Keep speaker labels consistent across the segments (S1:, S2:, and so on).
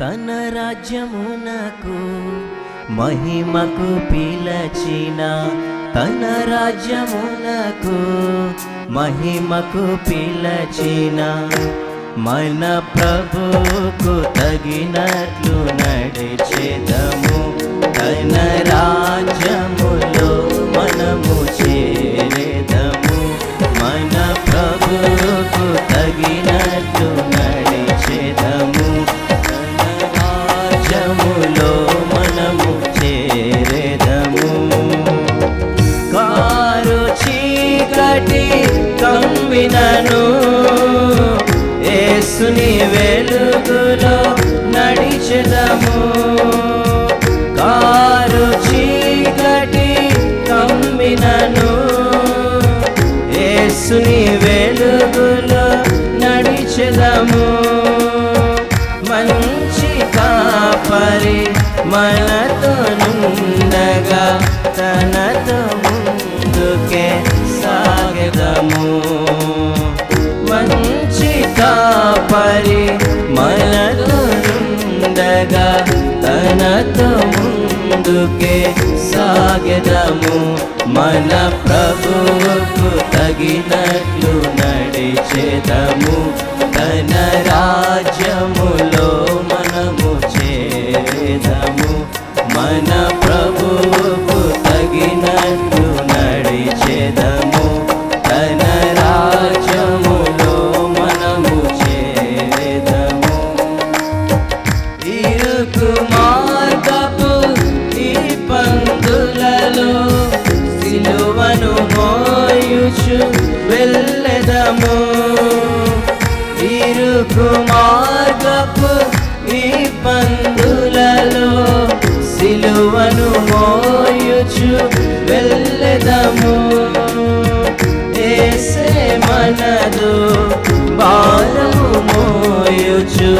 S1: తన రాజ్యమునకు మహిమకు పిలచిన తన రాజ్యమునకు మహిమకు పిలచిన మన ప్రభుకు తగినట్లు నడిచేదము. తన రాజ్యము యేసుని వెలుగులో నడిచెదము. మంచి కాపరి మనతో నుండగా తనతో ముందుకే సాగదము. మంచి కాపరి మనతో నుండగా తనతో ముందుకే సాగదము మన ప్రభువుకు తగినట్లు నడిచేదము. మోయుచు వెళ్ళెదము. ఇరుకు మార్గపు ఈ పందులలో సిలువను మోయుచు వెళ్ళెదము. ఏసే మనదు భారము మోయుచు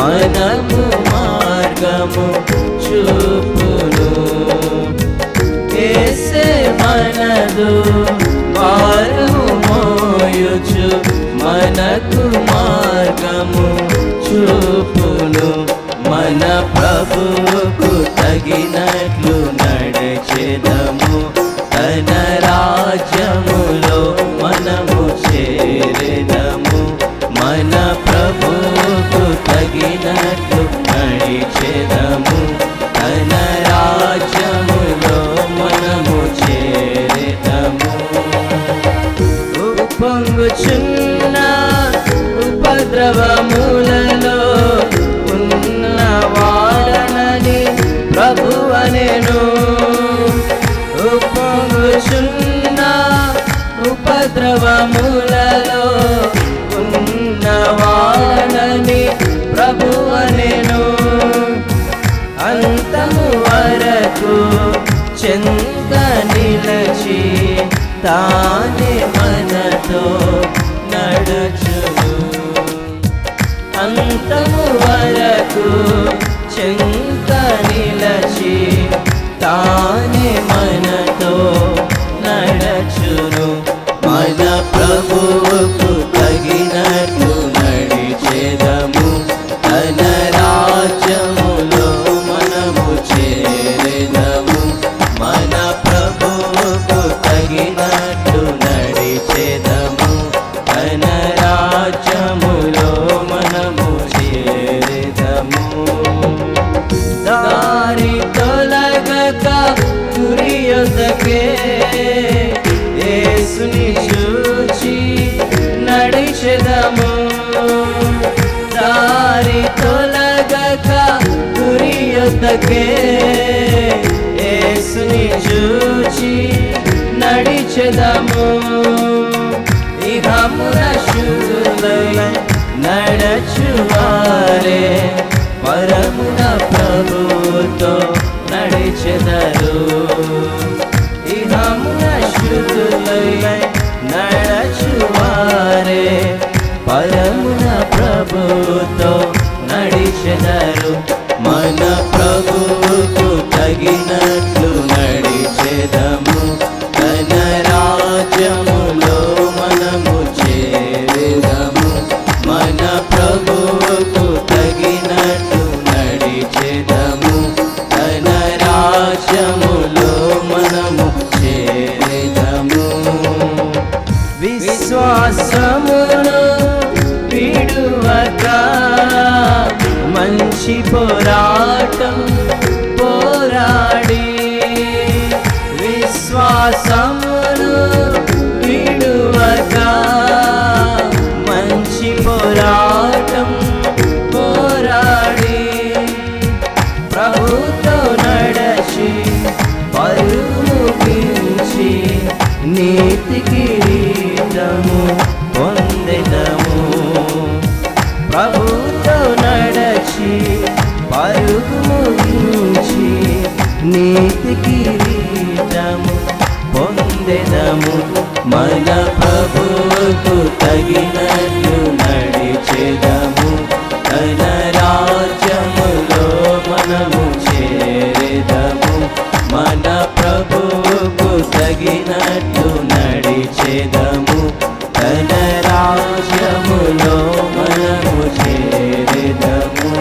S1: మనము మార్గము చూపు మనకు మార్గము చూపును మన ప్రభువుకు తగినట్లు నడిచెదము. తన ఉపద్రవములలో ఉన్న వాడనని ప్రభువనెను. పొంగుచున్న ఉపద్రవములలో ఉన్న వాడనని ప్రభువనెను. అంతము వరకు చెంత నిలచి తానే మనతో শুরু। గురియొద్దకే యేసుని చూచి నడిచెదము. ఇహమున శుద్ధులై నడచువారే. పరమున ప్రభుతో నడిచెదరు. ఇహమున శుద్ధులై నడచువారే. పరమున ప్రభుతో నడిచెదరు. విశ్వాసమును విడువక మంచి పోరాటం పోరాడి విశ్వాసమును విడువక మంచి పోరాటం పోరాడి ప్రభుతో నడచి పరుముగించి నీ నీతి కిరీటము పొందెదము. మన ప్రభుకు తగినట్లు నడిచెదము. తన రాజ్యములో మనము చేరెదము. మన ప్రభుకు తగినట్లు నడిచెదము. తన రాజ్యములో మనము చేరెదము.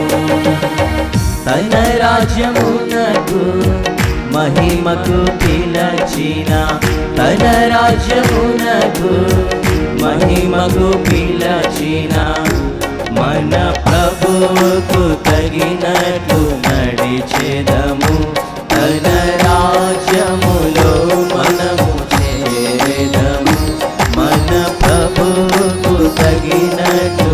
S1: తన రాజ్యమునకు మహిమకు పిలచిన తన రాజ్యమునకు మహిమకు పిలచిన మన ప్రభుకు తగినట్లు నడిచేదము. తన రాజ్యములో మనము చేదము మన ప్రభుకు తగినట్లు